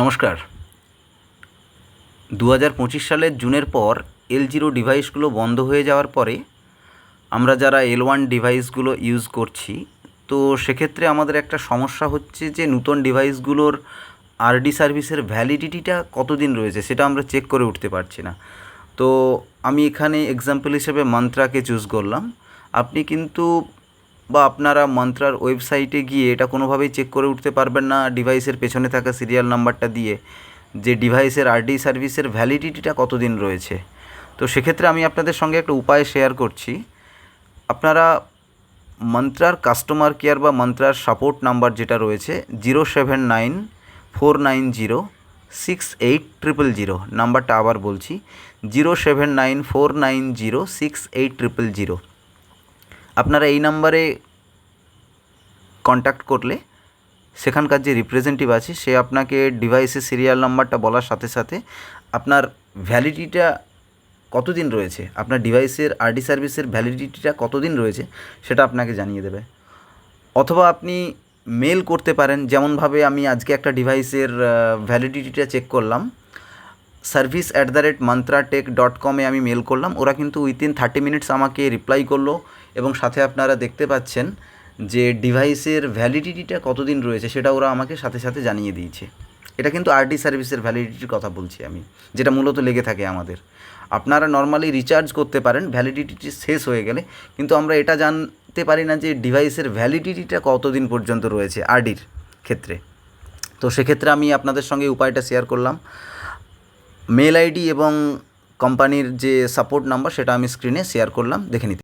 নমস্কার। দু হাজার পঁচিশ সালের জুনের পর এল জিরো ডিভাইসগুলো বন্ধ হয়ে যাওয়ার পরে আমরা যারা এল ওয়ান ডিভাইসগুলো ইউজ করছি, তো সেক্ষেত্রে আমাদের একটা সমস্যা হচ্ছে যে নূতন ডিভাইসগুলোর আরডি সার্ভিসের ভ্যালিডিটিটা কতদিন রয়েছে সেটা আমরা চেক করে উঠতে পারছি না। তো আমি এখানে এক্সাম্পল হিসেবে মন্ত্রাকে চুজ করলাম। আপনি কিন্তু বা আপনারা মন্ত্রার ওয়েবসাইটে গিয়ে এটা কোনোভাবেই চেক করে উঠতে পারবেন না ডিভাইসের পেছনে থাকা সিরিয়াল নাম্বারটা দিয়ে। যে ডিভাইসের আরডি সার্ভিসের ভ্যালিডিটিটা কতদিন রয়েছে? তো সেক্ষেত্রে আমি আপনাদের সঙ্গে একটা উপায় শেয়ার করছি। আপনারা মন্ত্রার কাস্টমার কেয়ার বা মন্ত্রার সাপোর্ট নাম্বার যেটা রয়েছে zero seven nine four nine zero six eight triple zero নাম্বারটা আবার বলছি zero seven nine four nine zero six eight triple zero আপনারা এই নাম্বারে কন্ট্যাক্ট করলে সেখানকার যে রিপ্রেজেন্টেটিভ আছে, সে আপনাকে ডিভাইসের সিরিয়াল নাম্বারটা বলার সাথে সাথে আপনার ভ্যালিডিটিটা কতদিন রয়েছে, আপনার ডিভাইসের আরডি সার্ভিসের ভ্যালিডিটিটা কতদিন রয়েছে, সেটা আপনাকে জানিয়ে দেবে। অথবা আপনি মেল করতে পারেন, যেমনভাবে আমি আজকে একটা ডিভাইসের ভ্যালিডিটিটা চেক করলাম। Service at the rate Mantra tech dot কমে আমি মেল করলাম। ওরা কিন্তু উইথিন থার্টি মিনিটস আমাকে রিপ্লাই করল এবং সাথে আপনারা দেখতে পাচ্ছেন যে ডিভাইসের ভ্যালিডিটিটা কতদিন রয়েছে সেটা ওরা আমাকে সাথে সাথে জানিয়ে দিয়েছে। এটা কিন্তু আরডি সার্ভিসের ভ্যালিডিটির কথা বলছি আমি, যেটা মূলত লেগে থাকে আমাদের। আপনারা নর্মালি রিচার্জ করতে পারেন ভ্যালিডিটি শেষ হয়ে গেলে, কিন্তু আমরা এটা জানতে পারি না যে ডিভাইসের ভ্যালিডিটিটা কতদিন পর্যন্ত রয়েছে আরডির ক্ষেত্রে। তো সেক্ষেত্রে আমি আপনাদের সঙ্গে উপায়টা শেয়ার করলাম। মেল আইডি এবং কোম্পানির যে সাপোর্ট নাম্বার সেটা আমি স্ক্রিনে শেয়ার করলাম দেখে নিতে